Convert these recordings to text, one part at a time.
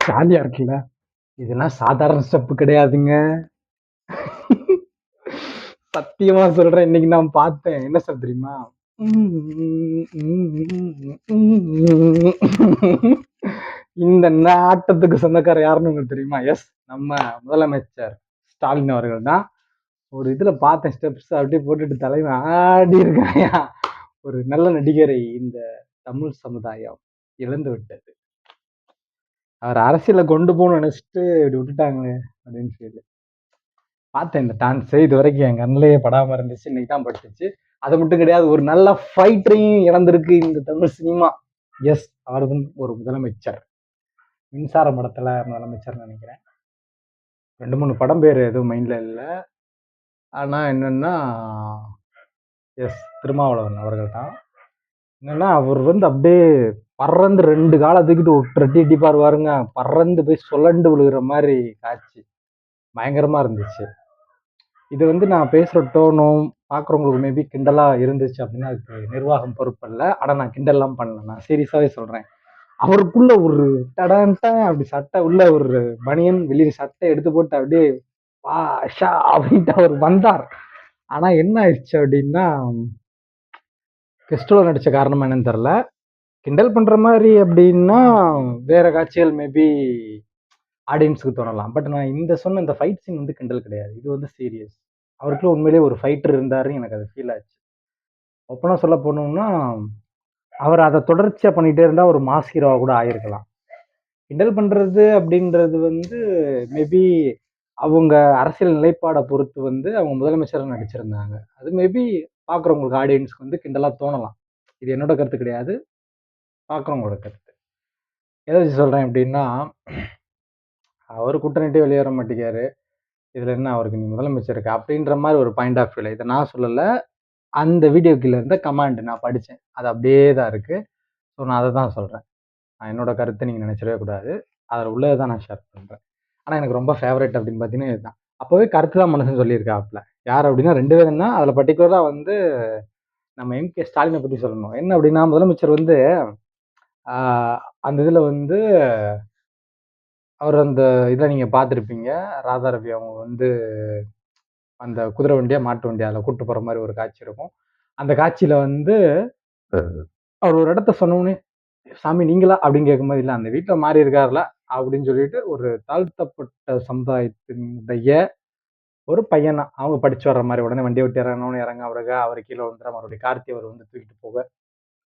ஜாலியா இருக்குல்ல? இதெல்லாம் சாதாரண ஸ்டெப்பு கிடையாதுங்க. சத்தியமா சொல்றேன் இன்னைக்கு நான் பார்த்தேன். என்ன சார் தெரியுமா? இந்த நாட்டத்துக்கு சொந்தக்காரர் யாருன்னு உங்களுக்கு தெரியுமா? எஸ் நம்ம முதலமைச்சர் ஸ்டாலின் அவர்கள் தான். ஒரு இதுல பார்த்தேன் ஸ்டெப்ஸ் அப்படியே போட்டுட்டு தலைவன் ஆடி இருக்காயா ஒரு நல்ல நடிகரை இந்த தமிழ் சமுதாயம் இழந்து விட்டது. அவர் அரசியல கொண்டு போகணும்னு நினைச்சிட்டு இப்படி விட்டுட்டாங்களே அப்படின்னு சொல்லி. பார்த்தேன் இந்த டான்ஸ் இது வரைக்கும் என் கண்ணிலேயே படாமல் இருந்துச்சு. இன்னைக்கு தான் பட்டுச்சு அது மட்டும் கிடையாது ஒரு நல்ல ஃபைட்டரையும் இழந்திருக்கு இந்த தமிழ் சினிமா. எஸ் அவர்தான் ஒரு முதலமைச்சர். மின்சார படத்தில் முதலமைச்சர் நினைக்கிறேன். ரெண்டு மூணு படம் பேர் எதுவும் மைண்டில் இல்லை. ஆனால் என்னென்னா எஸ் திருமாவளவன் அவர்கள் தான் என்னென்னா அவர் வந்து அப்படியே பறந்து ரெண்டு காலை தூக்கிட்டு ஒரு அடிப்பார் பாருங்க. பறந்து போய் சொல்லண்டு விழுகிற மாதிரி காட்சி. பயங்கரமா இருந்துச்சு. இது வந்து நான் பேசுகிற டோனும் பார்க்குறவங்களுக்கு மேபி கிண்டலாக இருந்துச்சு அப்படின்னா அதுக்கு நிர்வாகம் பொறுப்பு இல்லை. ஆனால் நான் கிண்டல்லாம் பண்ணல. நான் சீரியஸாகவே சொல்கிறேன் அவருக்குள்ள ஒரு டடான்ட்டா அப்படி சட்டை உள்ள ஒரு பனியன் வெளியே சட்டை எடுத்து போட்டு அப்படியே வா ஷா அப்படின்ட்டு அவர் வந்தார். ஆனால் என்ன ஆயிடுச்சு அப்படின்னா கெஸ்டோல நடித்த காரணமா என்னன்னு தெரில கிண்டல் பண்ற மாதிரி அப்படின்னா வேற காட்சிகள் மேபி ஆடியன்ஸுக்கு தோணலாம். பட் நான் இந்த சொன்ன இந்த ஃபைட் சீன் வந்து கிண்டல் கிடையாது. இது வந்து சீரியஸ் அவருக்குள்ள உண்மையிலேயே ஒரு ஃபைட்டர் இருந்தாருன்னு எனக்கு அது ஃபீல் ஆச்சு. ஒப்பனா சொல்ல போனோம்னா அவர் அதை தொடர்ச்சியாக பண்ணிகிட்டே இருந்தால் ஒரு மாஸ் ஹீரோவாக கூட ஆயிருக்கலாம். கிண்டல் பண்ணுறது அப்படின்றது வந்து மேபி அவங்க அரசியல் நிலைப்பாடை பொறுத்து வந்து அவங்க முதலமைச்சராக நடிச்சிருந்தாங்க. அது மேபி பார்க்குறவங்களுக்கு ஆடியன்ஸ்க்கு வந்து கிண்டலாக தோணலாம். இது என்னோட கருத்து கிடையாது. பார்க்குறவங்களோட கருத்து. எதை வச்சு சொல்கிறேன் அப்படின்னா அவர் குட்டனிட்டே வெளியேற வர மாட்டேங்காரு இதில் என்ன அவருக்கு நீ முதலமைச்சருக்கு அப்படின்ற மாதிரி ஒரு பாயிண்ட் ஆஃப் வியூவில் இதை நான் சொல்லலை. அந்த வீடியோ கீழே இருந்த கமாண்ட் நான் படித்தேன் அது அப்படியே தான் இருக்குது ஸோ நான் அதை தான் சொல்கிறேன் நான் என்னோட கருத்தை நீங்கள் நினச்சிடவே கூடாது. அதில் உள்ளதை தான் நான் ஷேர் பண்ணுறேன் ஆனால் எனக்கு ரொம்ப ஃபேவரட் அப்படின்னு பார்த்தீங்கன்னா இதுதான். அப்போவே கருத்து தான் மனுஷன் சொல்லியிருக்காப்புல. யார் அப்படின்னா ரெண்டு பேரும் தான். அதில் பர்டிகுலராக வந்து நம்ம எம்கே ஸ்டாலினை பற்றி சொல்லணும். என்ன அப்படின்னா முதலமைச்சர் வந்து அந்த இதில் வந்து அவர் அந்த இதை நீங்கள் பார்த்துருப்பீங்க. ராதா ரவி அவங்க வந்து அந்த குதிரை வண்டியா மாட்டு வண்டியா அதில் கூட்டு போகிற மாதிரி ஒரு காட்சி இருக்கும். அந்த காட்சியில் வந்து அவர் ஒரு இடத்த சொன்னோன்னே சாமி நீங்களா? அப்படின்னு கேட்கும்போது இல்லை அந்த வீட்டில் மாறி இருக்காருல அப்படின்னு சொல்லிட்டு ஒரு தாழ்த்தப்பட்ட சமுதாயத்தினுடைய ஒரு பையனா அவங்க படிச்சு வர்ற மாதிரி உடனே வண்டியை விட்டு இறங்கணும்னு இறங்க அவருக்கு அவர் கீழே வந்துடுற மறுபடியும் கார்த்தி அவர் வந்து தூக்கிட்டு போக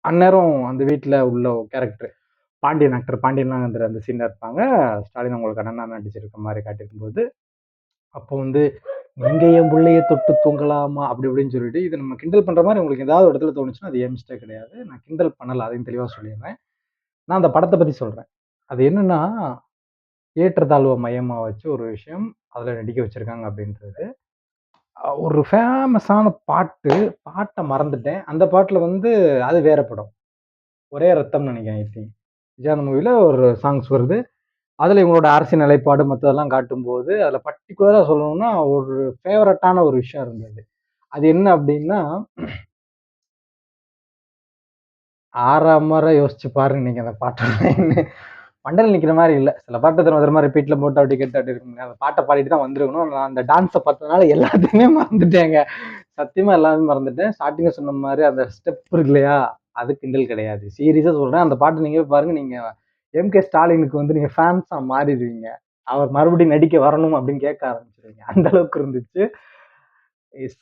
அந்நேரம் அந்த வீட்டில் உள்ள கேரக்டர் பாண்டியன் ஆக்டர் பாண்டியன் அந்த அந்த சீனில் இருப்பாங்க. ஸ்டாலின் அவங்களுக்கு அண்ணன் நடிச்சிருக்க மாதிரி காட்டியிருக்கும்போது அப்போ வந்து நீங்கள் என் பிள்ளைய தொட்டு தூங்கலாமா? அப்படி இப்படின்னு சொல்லிட்டு இதை நம்ம கிண்டல் பண்ணுற மாதிரி உங்களுக்கு ஏதாவது ஒரு இடத்துல தோணுச்சுன்னா அது ஏன் மிஸ்டேக் கிடையாது. நான் கிண்டல் பண்ணலை அதையும் தெளிவாக சொல்லிடுறேன். நான் அந்த படத்தை பற்றி சொல்கிறேன் அது என்னென்னா ஏற்றத்தாழ்வை மையமாக வச்சு ஒரு விஷயம் அதில் நடிக்க வச்சுருக்காங்க அப்படின்றது. ஒரு ஃபேமஸான பாட்டு பாட்டை மறந்துட்டேன். அந்த பாட்டில் வந்து அது வேற படம். ஒரே ரத்தம்னு நினைக்கிறேன் ஐ திங்க் விஜய் மூவியில் ஒரு சாங்ஸ் வருது. அதில் இவங்களோட அரசியல் நிலைப்பாடு மற்றதெல்லாம் காட்டும்போது அதில் பர்டிகுலராக சொல்லணும்னா ஒரு ஃபேவரட்டான ஒரு விஷயம் இருந்தது. அது என்ன அப்படின்னா ஆறாம் முறை யோசிச்சு பாருங்க நீங்கள் அந்த பாட்டு மண்டல் நிற்கிற மாதிரி இல்லை. சில பாட்டு திரும்ப திரும்ப ரிப்பீட்டில் போட்டு அப்படி கேட்டு அப்படி இருக்கும் அந்த பாட்டை பாடிட்டு தான் வந்துருக்கணும். நான் அந்த டான்ஸை பார்த்ததுனால எல்லாத்தையுமே மறந்துட்டேங்க. சத்தியமாக எல்லாமே மறந்துட்டேன். ஸ்டார்டிங்கில் சொன்ன மாதிரி அந்த ஸ்டெப் இருக்கு இல்லையா? அது கிண்டல் கிடையாது. சீரியஸாக சொல்கிறேன் அந்த பாட்டு நீங்கள் பாருங்கள் நீங்கள் எம்கே ஸ்டாலினுக்கு வந்து நீங்கள் ஃபேன்ஸாக மாறிடுவீங்க. அவர் மறுபடியும் நடிக்க வரணும் அப்படின்னு கேட்க ஆரம்பிச்சிருவீங்க. அந்த அளவுக்கு இருந்துச்சு.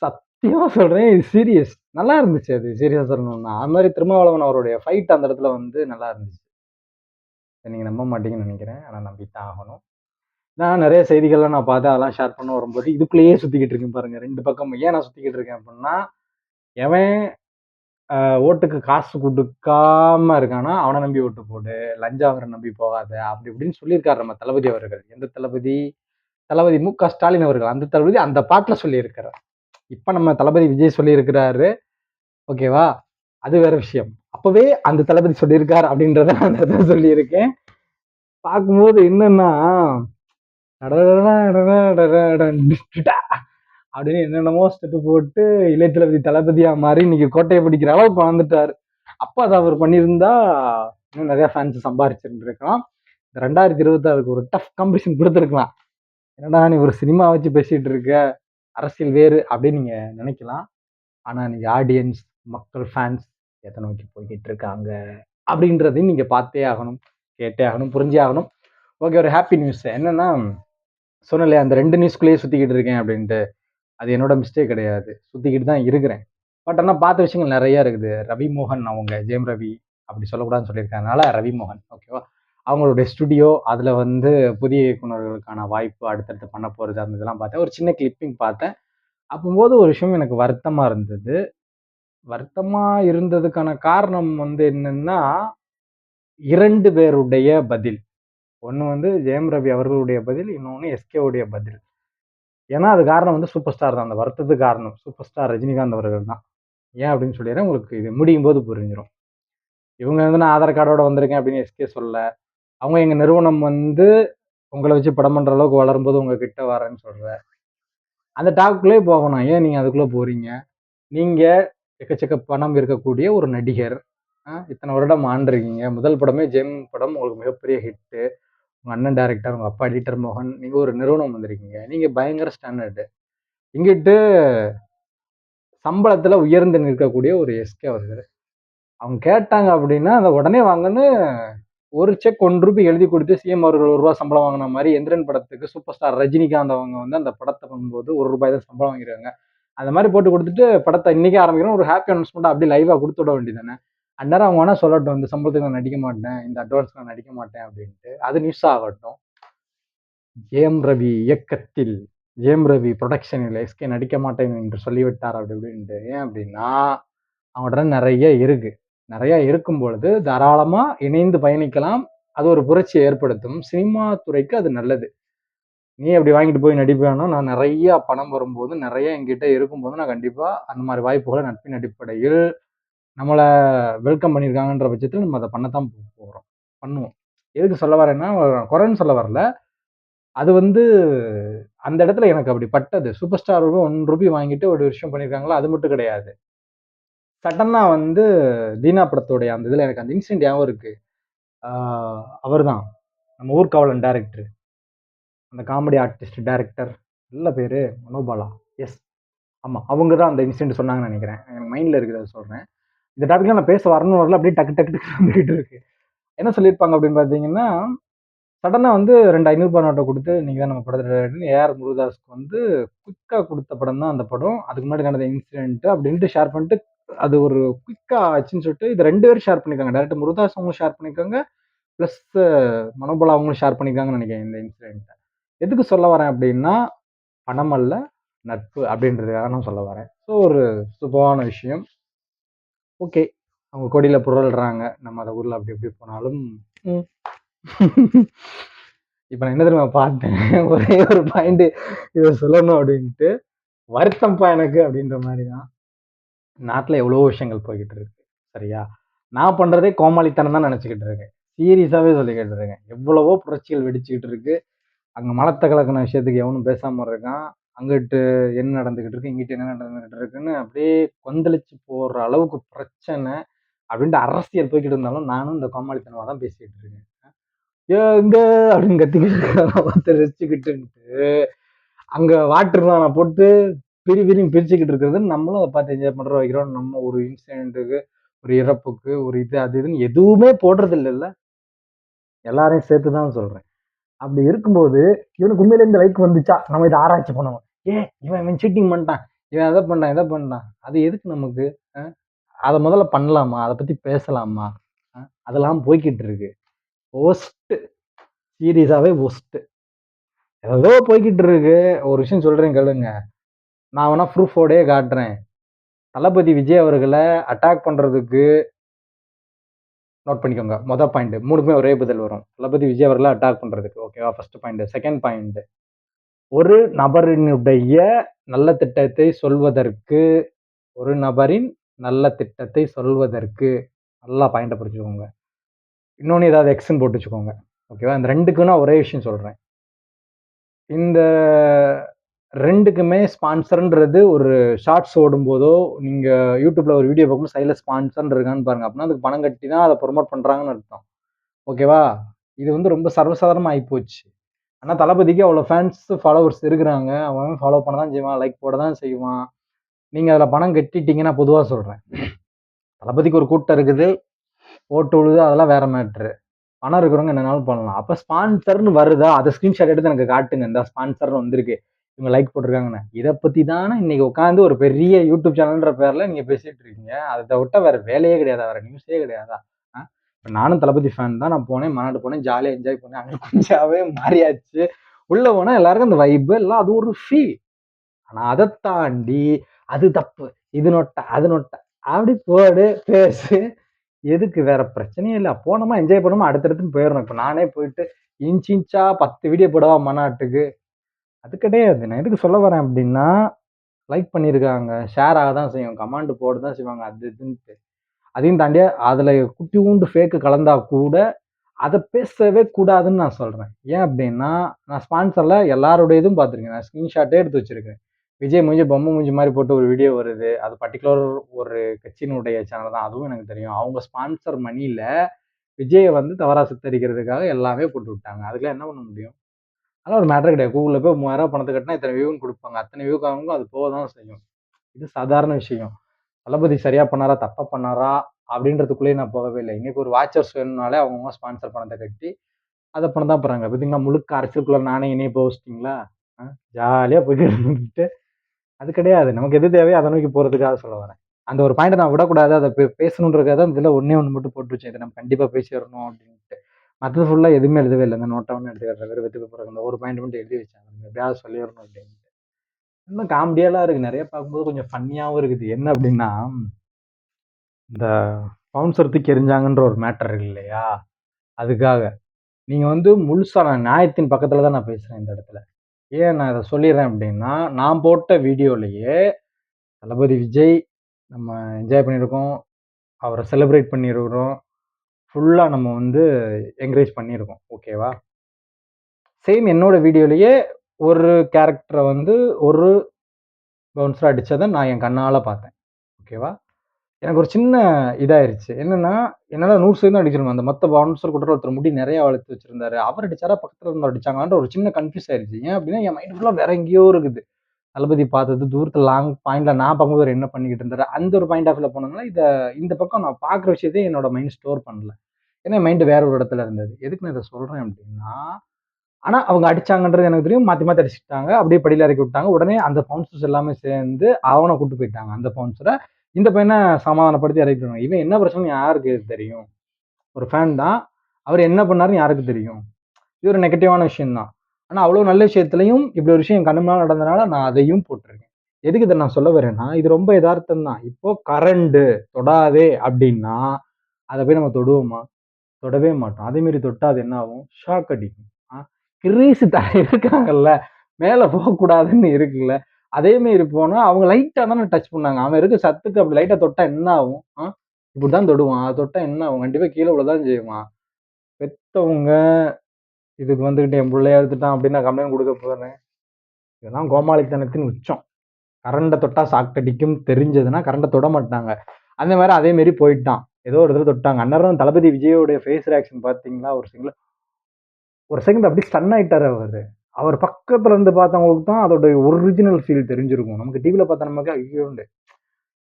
சத்தியமாக சொல்கிறேன் இது சீரியஸ் நல்லா இருந்துச்சு. அது சீரியஸாக சொல்லணும்னா. அது மாதிரி திருமாவளவன் அவருடைய ஃபைட் அந்த இடத்துல வந்து நல்லா இருந்துச்சு. நீங்கள் நம்ப மாட்டீங்கன்னு நினைக்கிறேன் ஆனால் நம்பித்தான் ஆகணும் நான் நிறைய செய்திகள்லாம் நான் பார்த்தேன் அதெல்லாம் ஷேர் பண்ண வரும்போது இதுக்குள்ளேயே சுற்றிக்கிட்டு இருக்கேன் பாருங்கள் ரெண்டு பக்கம் ஏன் நான் சுற்றிக்கிட்டு இருக்கேன் அப்படின்னா எவன் ஓட்டுக்கு காசு கொடுக்காம இருக்கானா, அவனை நம்பி ஓட்டு போடு. லஞ்சம் அவரை நம்பி போகாத. அப்படி இப்படின்னு சொல்லியிருக்காரு நம்ம தளபதி அவர்கள். எந்த தளபதி? தளபதி மு.க. ஸ்டாலின் அவர்கள். அந்த தளபதி அந்த பாட்டில் சொல்லியிருக்கிறார். இப்போ நம்ம தளபதி விஜய் சொல்லியிருக்கிறாரு. ஓகேவா? அது வேற விஷயம். அப்பவே அந்த தளபதி சொல்லியிருக்கார் அப்படின்றத நான் அந்த சொல்லியிருக்கேன். பார்க்கும்போது என்னன்னா, அப்படின்னு என்னென்னமோ ஸ்டெப்பு போட்டு இளைய தளபதி தளபதியா மாறி இன்னைக்கு கோட்டையை பிடிக்கிற அளவுக்கு வாழ்ந்துட்டாரு அப்போ அதை அவர் பண்ணியிருந்தா இன்னும் நிறைய ஃபேன்ஸ் சம்பாரிச்சிருந்துருக்கலாம். இந்த ரெண்டாயிரத்தி இருபத்தாறுக்கு ஒரு டஃப் காம்படிஷன் கொடுத்துருக்கலாம். என்னடா நீ ஒரு சினிமா வச்சு பேசிகிட்டு இருக்க? அரசியல் வேறு அப்படின்னு நீங்கள் நினைக்கலாம். ஆனால் இன்னைக்கு ஆடியன்ஸ் மக்கள் ஃபேன்ஸ் எதை நோக்கி போய்கிட்டு இருக்காங்க அப்படின்றதையும் நீங்கள் பார்த்தே ஆகணும். கேட்டே ஆகணும் புரிஞ்சே ஆகணும் ஓகே ஒரு ஹாப்பி நியூஸ் என்னென்னா சொன்னலையே அந்த ரெண்டு நியூஸ்குள்ளேயே சுற்றிக்கிட்டு இருக்கேன் அப்படின்ட்டு. அது என்னோட மிஸ்டேக் கிடையாது. சுற்றிக்கிட்டு தான் இருக்கிறேன். பட் ஆனால் பார்த்த விஷயங்கள் நிறைய இருக்குது. ரவி மோகன் அவங்க ஜெயம் ரவி அப்படி சொல்லக்கூடாதுன்னு சொல்லியிருக்கறதுனால ரவி மோகன் ஓகேவா அவங்களுடைய ஸ்டுடியோ அதில் வந்து புதிய இயக்குநர்களுக்கான வாய்ப்பு அடுத்தடுத்து பண்ண போகிறது அந்த இதெல்லாம் பார்த்தேன். ஒரு சின்ன கிளிப்பிங் பார்த்தேன். அப்போது ஒரு விஷயம் எனக்கு வருத்தமாக இருந்தது. வருத்தமாக இருந்ததுக்கான காரணம் வந்து என்னென்னா இரண்டு பேருடைய பதில். ஒன்று வந்து ஜெயம் ரவி அவர்களுடைய பதில் இன்னொன்று எஸ்கேவுடைய பதில். ஏன்னா அது காரணம் வந்து சூப்பர் ஸ்டார் தான். அந்த வருத்தத்துக்கு காரணம். சூப்பர் ஸ்டார் ரஜினிகாந்த் அவர்கள் தான். ஏன் அப்படின்னு சொல்லிடுறேன். உங்களுக்கு இது முடியும் போது புரிஞ்சிடும் இவங்க வந்து நான் ஆதார் கார்டோட வந்திருக்கேன் அப்படின்னு எஸ்கே சொல்ல அவங்க எங்கள் நிறுவனம் வந்து உங்களை வச்சு படம் பண்ணுற அளவுக்கு வளரும்போது உங்ககிட்ட வரேன்னு சொல்கிற அந்த டாக்குள்ளே போகணும். ஏன் நீங்கள் அதுக்குள்ளே போகிறீங்க நீங்கள் எக்கச்சக்க பணம் இருக்கக்கூடிய ஒரு நடிகர். இத்தனை வருடம் ஆண்டிருக்கீங்க. முதல் படமே ஜெம் படம் உங்களுக்கு மிகப்பெரிய ஹிட்டு உங்கள் அண்ணன் டேரக்டர் உங்கள் அப்பா எடிட்டர் மோகன் நீங்கள் ஒரு நிறுவனம் வந்திருக்கீங்க. நீங்கள் பயங்கர ஸ்டாண்டர்டு இங்கிட்டு சம்பளத்தில் உயர்ந்து நிற்கக்கூடிய ஒரு எஸ்கே அவர்கள். அவங்க கேட்டாங்க அப்படின்னா அதை உடனே வாங்கன்னு ஒரு செக் ஒன்று ரூபாய் எழுதி கொடுத்து சிஎம் அவர்கள் ஒரு ரூபா சம்பளம் வாங்கின மாதிரி எந்திரன் படத்துக்கு சூப்பர் ஸ்டார் ரஜினிகாந்த் அவங்க வந்து அந்த படத்தை பண்ணும்போது ஒரு ரூபாய் தான் சம்பளம் வாங்கிருக்காங்க அந்த மாதிரி போட்டு கொடுத்துட்டு படத்தை இன்னைக்கே ஆரம்பிக்கிறோம். ஒரு ஹாப்பி அனௌன்ஸ்மெண்ட் அப்படியே லைவாக கொடுத்து விட வேண்டியதானே அந்நேரம் அவங்க வேணால் சொல்லட்டும் இந்த சம்பளத்துக்கு நான் நடிக்க மாட்டேன் இந்த அட்வான்ஸ் நான் நடிக்க மாட்டேன் அப்படின்ட்டு. அது நியூஸ் ஆகட்டும். ஜெயம் ரவி இயக்கத்தில் ஜெயம் ரவி ப்ரொடக்ஷனில் எஸ்கே நடிக்க மாட்டேன் என்று சொல்லிவிட்டார் அப்படி அப்படின்ட்டு ஏன் அப்படின்னா அவங்கள்ட்ட நிறைய இருக்குது நிறையா இருக்கும் பொழுது தாராளமாக இணைந்து பயணிக்கலாம். அது ஒரு புரட்சியை ஏற்படுத்தும். சினிமா துறைக்கு அது நல்லது. நீ அப்படி வாங்கிட்டு போய் நடிப்பேன்னா நான் நிறையா பணம் வரும்போது நிறைய என்கிட்ட இருக்கும்போது நான் கண்டிப்பாக அந்த மாதிரி வாய்ப்புகளை நட்பின் அடிப்படையில் நம்மளை வெல்கம் பண்ணியிருக்காங்கன்ற பட்சத்தில் நம்ம அதை பண்ணத்தான் போகிறோம் போறோம். பண்ணுவோம். எதுக்கு சொல்ல வரேன்னா குறைன்னு சொல்ல வரல. அது வந்து அந்த இடத்துல எனக்கு அப்படி பட்டது. சூப்பர் ஸ்டார் ஒன் ரூபி வாங்கிட்டு ஒரு விஷயம் பண்ணியிருக்காங்களா? அது மட்டும் கிடையாது. சடனா வந்து தீனா படத்துடைய அந்த இதில் எனக்கு அந்த இன்சிடென்ட் ஞாபகம் இருக்கு. அவர் தான் நம்ம ஊர்காவலன் டேரக்டர் அந்த காமெடி ஆர்டிஸ்ட் டேரக்டர் நல்ல பேர். மனோபாலா. எஸ் ஆமாம் அவங்க தான் அந்த இன்சிடென்ட் சொன்னாங்கன்னு நினைக்கிறேன். எனக்கு மைண்டில் இருக்குது சொல்கிறேன் இந்த டாபிக்ல நான் பேச வரணும் வரல அப்படியே டக்கு டக்கு டக்கு வந்துகிட்டு இருக்கு. என்ன சொல்லியிருப்பாங்க அப்படின்னு பார்த்தீங்கன்னா சடனாக வந்து ரெண்டு ஐநூறுபா நோட்டை கொடுத்து நீங்கள் தான் நம்ம படத்தில் ஏஆர் முருகதாஸ்க்கு வந்து குயிக்காக கொடுத்த படம் தான் அந்த படம். அதுக்கு முன்னாடி நடந்த இன்சிடென்ட் அப்படின்ட்டு ஷேர் பண்ணிட்டு அது ஒரு குயிக்காக ஆச்சுன்னு சொல்லிட்டு இது ரெண்டு பேரும் ஷேர் பண்ணியிருக்காங்க. டேரக்டர் முருகதாஸ் அவங்களும் ஷேர் பண்ணியிருக்காங்க ப்ளஸ் மனோபலா அவங்களும் ஷேர் பண்ணியிருக்காங்கன்னு நினைக்கிறேன் இந்த இன்சிடென்ட்டை எதுக்கு சொல்ல வரேன் அப்படின்னா பணமல்ல நட்பு அப்படின்றதுக்காக நான் சொல்ல வரேன். ஸோ ஒரு சுபமான விஷயம். ஓகே. அவங்க கொடியில் புரள்றாங்க. நம்ம அதை ஊரில் அப்படி எப்படி போனாலும். இப்போ நான் என்ன தெரியுமா பார்த்தேன்? ஒரே ஒரு பாயிண்ட் இதை சொல்லணும் அப்படின்ட்டு வருத்தம்ப்பா எனக்கு அப்படின்ற மாதிரி தான் நாட்டில் எவ்வளோ விஷயங்கள் போய்கிட்டு இருக்கு சரியா? நான் பண்ணுறதே கோமாளித்தனம் தான் நினச்சிக்கிட்டு இருக்கேன். சீரியஸாகவே சொல்லிக்கிட்டு இருக்கேன். எவ்வளவோ புரட்சிகள் வெடிச்சுக்கிட்டு இருக்கு. அங்கே மலத்தை கலக்கின விஷயத்துக்கு எவனும் பேசாமல் இருக்கான். அங்கிட்டு என்ன நடந்துக்கிட்டு இருக்கு இங்கிட்டு என்ன நடந்துக்கிட்டு இருக்குன்னு அப்படியே கொந்தளிச்சு போடுற அளவுக்கு பிரச்சனை அப்படின்ட்டு அரசியல் போய்கிட்டு இருந்தாலும் நானும் இந்த கோமாளித்தனமாக தான் பேசிக்கிட்டு இருக்கேன். எங்க அப்படின்னு கத்திக்கிட்டு பார்த்து ரசிச்சுக்கிட்டுன்ட்டு அங்க வாட்டர் நான் போட்டு பிரி பிரியும் பிரிச்சுக்கிட்டு இருக்கிறது நம்மளும் அதை பார்த்து என்ஜாய் பண்ற வைக்கிறோம் நம்ம ஒரு இன்சிடென்ட்டுக்கு ஒரு இறப்புக்கு ஒரு இது அது இதுன்னு எதுவுமே போடுறது இல்லைல்ல எல்லாரையும் சேர்த்து தான் சொல்றேன். அப்படி இருக்கும்போது இவனுக்கு உண்மையில இந்த லைக் வந்துச்சா? நம்ம இதை ஆராய்ச்சி பண்ணுவோம் ஏ இவன் இவன் சீட்டிங் பண்ணிட்டான். இவன் அதை பண்ணான் இதை பண்ணான் அது எதுக்கு நமக்கு அதை முதல்ல பண்ணலாமா? அதை பற்றி பேசலாமா? அதெல்லாம் போய்கிட்டு இருக்கு. ஒஸ்ட்டு சீரியஸாகவே ஒஸ்ட்டு ஏதோ போய்கிட்டு இருக்கு. ஒரு விஷயம் சொல்கிறேன் கேளுங்க. நான் வேணா ப்ரூஃபோடே காட்டுறேன். தளபதி விஜய் அவர்களை அட்டாக் பண்ணுறதுக்கு நோட் பண்ணிக்கோங்க. மொதல் பாயிண்ட் மூணுக்குமே ஒரே பதில் வரும். தளபதி விஜய் அவர்களை அட்டாக் பண்ணுறதுக்கு ஓகேவா ஃபர்ஸ்ட் பாயிண்ட் செகண்ட் பாயிண்ட் ஒரு நபரினுடைய நல்ல திட்டத்தை சொல்வதற்கு ஒரு நபரின் நல்ல திட்டத்தை சொல்வதற்கு நல்லா பாயிண்டை புரிஞ்சுக்கோங்க. இன்னொன்று ஏதாவது எக்ஸ்ன்னு போட்டு வச்சுக்கோங்க. ஓகேவா இந்த ரெண்டுக்கும் நான் ஒரே விஷயம் சொல்கிறேன் இந்த ரெண்டுக்குமே ஸ்பான்சர்ன்றது ஒரு ஷார்ட்ஸ் ஓடும்போதோ நீங்கள் யூடியூப்பில் ஒரு வீடியோ பார்க்கும்போது சைடில் ஸ்பான்சர்ன்னு இருக்கான்னு பாருங்கள் அப்படின்னா அதுக்கு பணம் கட்டி தான் அதை ப்ரொமோட் பண்ணுறாங்கன்னு அர்த்தம். ஓகேவா இது வந்து ரொம்ப சர்வசாதாரணமாக ஆயிப்போச்சு. ஆனா தளபதிக்கு அவ்வளோ ஃபேன்ஸ், ஃபாலோவர்ஸ் இருக்கிறாங்க. அவன் ஃபாலோ பண்ண தான் செய்வான். லைக் போட தான் செய்வான். நீங்க அதில் பணம் கட்டிட்டீங்கன்னா பொதுவா சொல்றேன். தளபதிக்கு ஒரு கூட்டம் இருக்குது. ஓட்டு விழுது அதெல்லாம் வேற மேட்ரு. பணம் இருக்கிறவங்க என்னனாலும் பண்ணலாம். அப்போ ஸ்பான்சர்னு வருதா? அதை ஸ்கிரீன்ஷாட் எடுத்து எனக்கு காட்டுங்க. இந்த ஸ்பான்சர்னு வந்திருக்கு. இவங்க லைக் போட்டிருக்காங்கன்னு. இதை பற்றி தானே இன்னைக்கு உட்காந்து ஒரு பெரிய யூடியூப் சேனல்ன்ற பேரில் நீங்கள் பேசிகிட்டு இருக்கீங்க. அதை விட்டால் வேறு வேலையே கிடையாதா? வேறு நியூஸே கிடையாதா? இப்போ நானும் தளபதி ஃபேன் தான். நான் போனேன், மாநாடு போனேன், ஜாலியாக என்ஜாய் பண்ணேன். அங்கே கொஞ்சாவே மாறியாச்சு. உள்ளே போனால் எல்லாருக்கும் அந்த வைப்பு எல்லாம் அது ஒரு ஃபீல். ஆனால் அதை தாண்டி அது தப்பு. இது நொட்டை, அது நொட்டை. அப்படி போடு, பேசு. எதுக்கு? வேற பிரச்சனையே இல்லை போனோமா, என்ஜாய் பண்ணோமா, அடுத்தடுத்து போயிடணும் இப்போ நானே போயிட்டு இன்ச் இன்ச்சா 10 வீடியோ போடவா மாநாட்டுக்கு? அது கிடையாது. நான் எதுக்கு சொல்ல வரேன் அப்படின்னா லைக் பண்ணியிருக்காங்க. ஷேர் ஆக தான் செய்யும். கமெண்ட் போட தான் செய்வாங்க. அது இதுன்ட்டு. அதையும் தாண்டி குட்டி குட்டியூண்டு ஃபேக்கு கலந்தா கூட, அதை பேசவே கூடாதுன்னு நான் சொல்கிறேன் ஏன் அப்படின்னா நான் ஸ்பான்சரில் எல்லாருடைய இதுவும் பார்த்துருக்கேன். நான் ஸ்க்ரீன்ஷாட்டே எடுத்து வச்சுருக்கேன் விஜய் மூஞ்சி பொம்மை மூஞ்சி மாதிரி போட்டு ஒரு வீடியோ வருது. அது பர்ட்டிகுலர் ஒரு கட்சியினுடைய சேனல் தான். அதுவும் எனக்கு தெரியும். அவங்க ஸ்பான்சர் மணியில் விஜயை வந்து தவறாக சித்தரிக்கிறதுக்காக எல்லாமே போட்டு விட்டாங்க. அதுக்கெல்லாம் என்ன பண்ண முடியும்? அதெல்லாம் ஒரு மேட்ரு கிடையாது. கூகுளில் போய் மூவாயிரம் பணத்தை கட்டினா இத்தனை வியூன்னு குடுப்பாங்க. அத்தன வியூக்காரங்களுக்கும் அது போக தான் செய்யும். இது சாதாரண விஷயம். தளபதி சரியா பண்ணாரா? தப்பா பண்ணாரா? அப்படின்றதுக்குள்ளேயே நான் போகவே இல்லை இன்னைக்கு ஒரு வாட்சர்ஸ் வேணும்னாலே அவங்கவுங்க ஸ்பான்சர் பணத்தை கட்டி, அதை பண்ண தான் போறாங்க. பார்த்தீங்களா, முழுக்க அரசியலுக்குள்ள நானே என்னைய போக ஜாலியாக அ ஜாலியா இருந்துட்டு அது கிடையாது. நமக்கு எது தேவையோ அதை நோக்கி போறதுக்காக சொல்ல வரேன். அந்த ஒரு பாயிண்ட் நான் விடக்கூடாது. அதை பே பேசணுன்றதுக்காக தான் இதுல ஒன்றே ஒன்று மட்டும் போட்டு வச்சேன். இதை நம்ம கண்டிப்பா பேசிறணும் அப்படின்ட்டு மற்றது ஃபுல்லாக எதுவுமே எழுதவே இல்லை இந்த நோட்ட ஒண்ணு எடுத்து வெறும் வெத்து ஒரு பாயிண்ட் மட்டும் எழுதி வச்சேன். எப்படியாவது சொல்லிடணும் அப்படின்னு இன்னும் காமெடியெல்லாம் இருக்கு. நிறைய பார்க்கும்போது கொஞ்சம் ஃபன்னியாகவும் இருக்குது. என்ன அப்படின்னா இந்த பவுன்சர் தூக்கி எறிஞ்சாங்கன்ற ஒரு மேட்டர் இல்லையா? அதுக்காக. நீங்கள் வந்து முழுசாக நான் நியாயத்தின் பக்கத்தில் தான் நான் பேசுகிறேன் இந்த இடத்துல. ஏன் நான் இதை சொல்லிடுறேன் அப்படின்னா நான் போட்ட வீடியோலையே தளபதி விஜய் நம்ம என்ஜாய் பண்ணியிருக்கோம். அவரை செலிப்ரேட் பண்ணியிருக்கிறோம். ஃபுல்லாக நம்ம வந்து என்கரேஜ் பண்ணியிருக்கோம். ஓகேவா? சேம் என்னோட வீடியோலையே ஒரு கேரக்டரை வந்து ஒரு பவுன்சர் அடித்ததை நான் என் கண்ணால் பார்த்தேன். ஓகேவா? எனக்கு ஒரு சின்ன இதாயிருச்சு. என்னன்னா, என்னால 100% அடிச்சிருக்கணும். அந்த மொத்த பவுன்சர் கூட ஒருத்தர் முடி நிறையா வளர்த்து வச்சிருந்தாரு. அவர் அடிச்சாரா? பக்கத்தில் இருந்து அடிச்சாங்களான்ற ஒரு சின்ன கன்ஃப்யூஸ் ஆயிருச்சு. ஏன் அப்படின்னா என் மைண்ட் ஃபுல்லாக வேற எங்கேயோ இருக்குது. தளபதி பார்த்தது தூரத்தில் லாங் பாயிண்டில் நான் பார்க்கும்போது என்ன பண்ணிக்கிட்டு இருந்தாரு? அந்த ஒரு பாயிண்ட் ஆஃப்ல வியூல போனதுனால, இந்த பக்கம் நான் பார்க்குற விஷயத்தையும் என்னோட மைண்ட் ஸ்டோர் பண்ணல. ஏன்னா என் மைண்டு வேற ஒரு இடத்துல இருந்தது. எதுக்கு நான் இதை சொல்கிறேன் அப்படின்னா ஆனால் அவங்க அடிச்சாங்கன்றது எனக்கு தெரியும். மாற்றி மாற்றி அடிச்சுட்டாங்க. அப்படியே படியில் இறக்கி விட்டாங்க. உடனே அந்த பவுன்சர்ஸ் எல்லாமே சேர்ந்து அவனை கூட்டு போயிட்டாங்க. அந்த பவுன்சரை இந்த பையனை சமாதானப்படுத்தி இறக்கிட்டாங்க இவன் என்ன பிரச்சனை யாருக்கு தெரியும்? ஒரு ஃபேன் தான். அவர் என்ன பண்ணாருன்னு யாருக்கு தெரியும்? இது ஒரு நெகட்டிவான விஷயம் தான். அவ்வளோ நல்ல விஷயத்துலையும் இப்படி ஒரு விஷயம் என் கண்ணு நடந்தனால நான் அதையும் போட்டிருக்கேன். எதுக்கு இதை நான் சொல்ல வரேன்னா, இது ரொம்ப எதார்த்தம் தான். இப்போ கரண்டு தொடாதே அப்படின்னா அதை போய் நம்ம தொடுவோமா? தொடவே மாட்டோம். அதே மாரி அது என்ன ஆகும்? ஷாக் அடிக்கும். அ கிரீஸ் தர இருக்காங்கல்ல. மேலே போகக்கூடாதுன்னு இருக்குல்ல. அதே மாரி அவங்க லைட்டாக தானே டச் பண்ணாங்க. அவன் இருக்க சத்துக்கு அப்படி லைட்டாக தொட்டால் என்ன ஆகும்? ஆ இப்படி தான் தொடுவான். தொட்டால் என்ன ஆகும்? கண்டிப்பாக கீழே விழதான் செய்வான். பெத்தவங்க இதுக்கு வந்துக்கிட்டு என் பிள்ளைய அறுத்துட்டான் அப்படின்னு நான் கம்ப்ளைண்ட் கொடுக்க போகிறேன் இதெல்லாம் கோமாளித்தனத்தின் உச்சம். கரண்டை தொட்டால் சாக்கடிக்கும் தெரிஞ்சதுன்னா, கரண்டை தொட மாட்டாங்க. அந்த மாதிரி அதேமாரி போயிட்டான். ஏதோ ஒரு இடத்துல தொட்டாங்க. அன்னரும் தளபதி விஜயோடைய ஃபேஸ் ரியாக்ஷன் பார்த்தீங்களா? ஒரு செகண்ட்ல ஒரு செகண்ட் அப்படியே ஸ்டன் ஆகிட்டார் அவர் அவர் பக்கத்தில் இருந்து பார்த்தவங்களுக்கு தான் அதோடைய ஒரிஜினல் ஃபீல் தெரிஞ்சிருக்கும். நமக்கு டிவியில் பார்த்தா நமக்கு ஐயோன்ட்டு.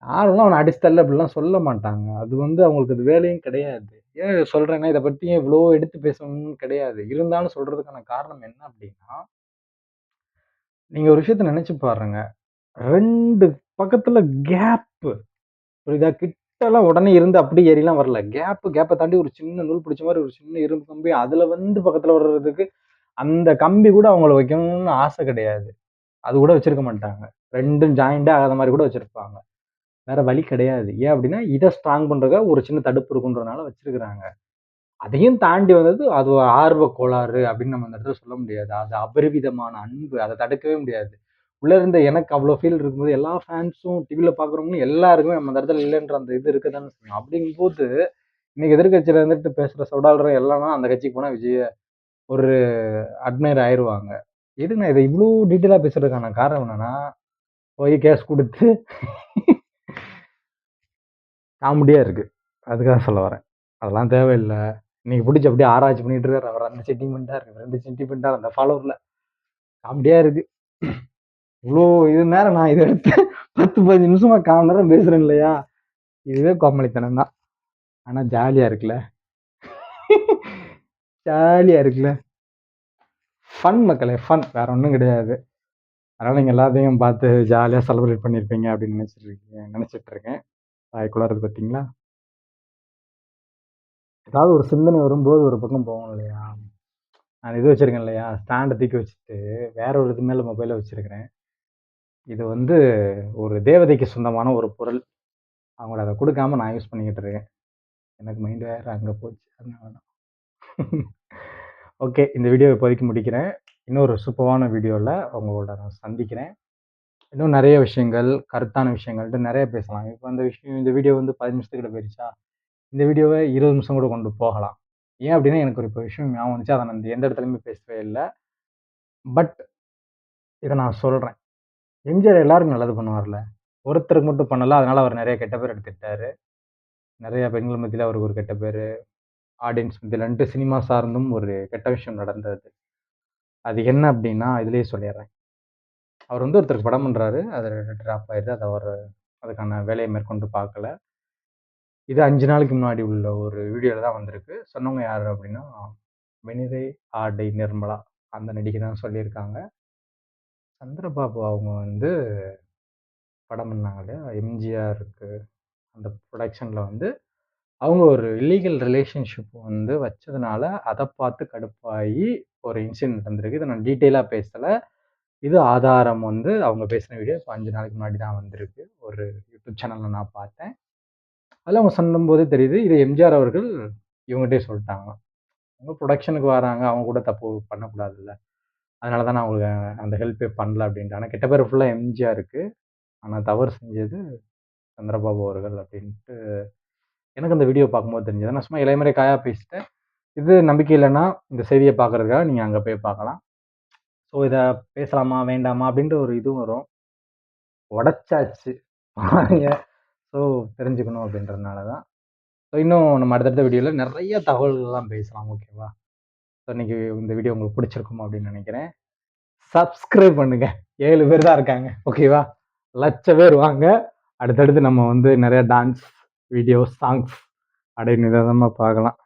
யாரும் அவனை அடிச்சு தள்ளு அப்படிலாம் சொல்ல மாட்டாங்க. அது வந்து அவங்களுக்கு அது வேலையும் கிடையாது. ஏன் சொல்கிறேன்னா இதை பற்றியும் இவ்வளோ எடுத்து பேசணும்னு கிடையாது. இருந்தாலும் சொல்கிறதுக்கான காரணம் என்ன அப்படின்னா நீங்கள் ஒரு விஷயத்த நினச்சி பாருங்க. ரெண்டு பக்கத்தில் கேப்பு. புரியுதா? எல்லாம் உடனே இருந்து அப்படியே ஏறிலாம் வரல. கேப்பு கேப்பை தாண்டி ஒரு சின்ன நூல் பிடிச்ச மாதிரி ஒரு சின்ன இரும்பு கம்பி, அதுல வந்து பக்கத்துல வர்றதுக்கு அந்த கம்பி கூட அவங்கள வைக்கணும்னு ஆசை கிடையாது. அது கூட வச்சிருக்க மாட்டாங்க. ரெண்டும் ஜாயிண்டே ஆகாத மாதிரி கூட வச்சிருப்பாங்க. வேற வழி கிடையாது. ஏன் அப்படின்னா இதை ஸ்ட்ராங் பண்றதுக்காக ஒரு சின்ன தடுப்பு இருக்குன்றனால வச்சிருக்கிறாங்க. அதையும் தாண்டி வந்தது அது ஆர்வ கோளாறு அப்படின்னு நம்ம அந்த இடத்துல சொல்ல முடியாது. அது அபரிவிதமான அன்பு. அதை தடுக்கவே முடியாது. உள்ளே இருந்த எனக்கு அவ்வளோ ஃபீல் இருக்கும்போது, எல்லா ஃபேன்ஸும் டிவியில் பார்க்குறவங்களும் எல்லாருக்குமே நம்ம அந்த இடத்துல இல்லைன்ற அந்த இது இருக்க தானே செய்யும். அப்படிங்கும்போது, இன்னைக்கு எதிர்க்கட்சியில இருந்துட்டு பேசுகிற சொடால்ற எல்லாமே அந்த கட்சிக்கு போனால் விஜய ஒரு அட்மையர் ஆயிடுவாங்க எதுக்கு நான் இவ்வளோ டீட்டெயிலாக பேசுறதுக்கான காரணம் என்னன்னா, போய் கேஸ் கொடுத்து காமெடியாக இருக்குது அதுக்காக சொல்ல வரேன். அதெல்லாம் தேவையில்லை. இன்னைக்கு பிடிச்சி அப்படியே ஆராய்ச்சி பண்ணிட்டு இருக்காரு. அவர் அந்த சென்டிமெண்ட்டாக இருக்கு. ரெண்டு சென்டிமெண்ட்டாக அந்த ஃபாலோவரில் காமெடியாக இருக்குது இவ்வளோ இது நேரம் நான் இதை எடுத்து பத்து பதினஞ்சு நிமிஷமா காம நேரம் பேசுறேன் இல்லையா? இதுவே கோமளித்தனம் தான். ஆனால் ஜாலியாக இருக்குல்ல? ஜாலியாக இருக்குல்ல? ஃபன் மக்களே ஃபன் வேற ஒன்றும் கிடையாது. அதனால் நீங்கள் எல்லாத்தையும் பார்த்து ஜாலியாக செலிப்ரேட் பண்ணியிருப்பீங்க அப்படின்னு நினச்சிட்டு இருக்கீங்க நினச்சிட்டு இருக்கேன் வாய்க்குள்ளாரது பார்த்தீங்களா ஏதாவது ஒரு சிந்தனை வரும்போது ஒரு பக்கம் போகணும் இல்லையா? நான் இது வச்சுருக்கேன் இல்லையா? ஸ்டாண்டை தூக்கி வச்சுட்டு வேற ஒரு இது மேலே மொபைலை வச்சுருக்கிறேன். இது வந்து ஒரு தேவதைக்கு சொந்தமான ஒரு பொருள். அவங்கள அதை கொடுக்காம நான் யூஸ் பண்ணிக்கிட்டு இருக்கேன். எனக்கு மைண்ட் வேறு அங்கே போச்சு. அதனால தான். ஓகே இந்த வீடியோ இப்போதைக்கு முடிக்கிறேன். இன்னொரு சூப்பரான வீடியோவில் உங்களோட நான் சந்திக்கிறேன். இன்னும் நிறைய விஷயங்கள் கருத்தான விஷயங்கள்ட்டு நிறைய பேசலாம். இப்போ அந்த விஷயம் இந்த வீடியோ வந்து பதினஞ்சு நிமிஷத்துக்கிட்ட போயிருச்சா? இந்த வீடியோவை இருபது நிமிஷம் கூட கொண்டு போகலாம். ஏன் அப்படின்னா எனக்கு ஒரு இப்போ விஷயம் ஞாபகம் வந்துச்சு. அதை நான் எந்த இடத்துலையுமே பேசவே இல்லை. பட் இதை நான் சொல்கிறேன் எம்ஜிஆர் எல்லாருக்கும் நல்லது பண்ணுவார்ல? ஒருத்தருக்கு மட்டும் பண்ணல அதனால அவர் நிறைய கெட்ட பேர் எடுத்துக்கிட்டாரு. நிறைய பெண்கள் மத்தியில் அவருக்கு ஒரு கெட்ட பேர் ஆடியன்ஸ் மத்தியிலன்ட்டு சினிமா சார்ந்தும் ஒரு கெட்ட விஷயம் நடந்தது. அது என்ன அப்படின்னா இதுலேயே சொல்லிடுறேன் அவர் வந்து ஒருத்தருக்கு படம் பண்ணுறாரு அது ட்ராப் ஆயிடுது அது அவர் அதுக்கான வேலையை மேற்கொண்டு பார்க்கல. இது அஞ்சு நாளைக்கு முன்னாடி உள்ள ஒரு வீடியோவில் தான் வந்திருக்கு. சொன்னவங்க யார் அப்படின்னா வெனிதை ஆடை நிர்மலா. அந்த நடிகை தான் சொல்லியிருக்காங்க. சந்திரபாபு அவங்க வந்து படம் பண்ணாங்க இல்லையா? எம்ஜிஆருக்கு அந்த ப்ரொடக்ஷனில் வந்து அவங்க ஒரு இல்லீகல் ரிலேஷன்ஷிப் வந்து வச்சதுனால அதை பார்த்து கடுப்பாகி ஒரு இன்சிடென்ட் நடந்திருக்கு. இதை நான் டீட்டெயிலாக பேசலை. இது ஆதாரம் வந்து அவங்க பேசின வீடியோ இப்போ அஞ்சு நாளைக்கு முன்னாடி தான் வந்திருக்கு. ஒரு யூடியூப் சேனலில் நான் பார்த்தேன். அதில் அவங்க சொல்லும்போதே தெரியுது இது எம்ஜிஆர் அவர்கள் இவங்ககிட்டே சொல்லிட்டாங்க அவங்க ப்ரொடக்ஷனுக்கு வராங்க. அவங்க கூட தப்பு பண்ணக்கூடாதுல்ல. அதனால தான் நான் அவங்களுக்கு அந்த ஹெல்ப்பே பண்ணல அப்படின்ட்டு. ஆனால் கெட்ட பேர் ஃபுல்லாக எம்ஜிஆருக்கு ஆனால் தவறு செஞ்சது சந்திரபாபு அவர்கள் அப்படின்ட்டு. எனக்கு அந்த வீடியோ பார்க்கும்போது தெரிஞ்சது. நான் சும்மா இளையமறை காயாக பேசிட்டேன். இது நம்பிக்கை இல்லைன்னா இந்த செய்தியை பார்க்குறதுக்காக நீங்கள் அங்கே போய் பார்க்கலாம். ஸோ இதை பேசலாமா வேண்டாமா அப்படின்ற ஒரு இதுவும் வரும். உடச்சாச்சு. ஸோ தெரிஞ்சுக்கணும் அப்படின்றதுனால தான். ஸோ இன்னும் நம்ம அடுத்தடுத்த வீடியோவில் நிறைய தகவல்கள்லாம் பேசலாம். ஓகேவா ஸோ இன்றைக்கி இந்த வீடியோ உங்களுக்கு பிடிச்சிருக்கும் அப்படின்னு நினைக்கிறேன். சப்ஸ்கிரைப் பண்ணுங்கள் ஏழு பேர் தான் இருக்காங்க. ஓகேவா லட்ச பேர் வாங்க. அடுத்தடுத்து நம்ம வந்து நிறையா டான்ஸ் வீடியோ சாங்ஸ் அப்படின்னு விதமாக பார்க்கலாம்.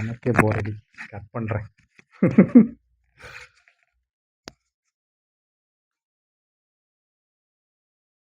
எனக்கே போரடி கட் பண்ணுறேன்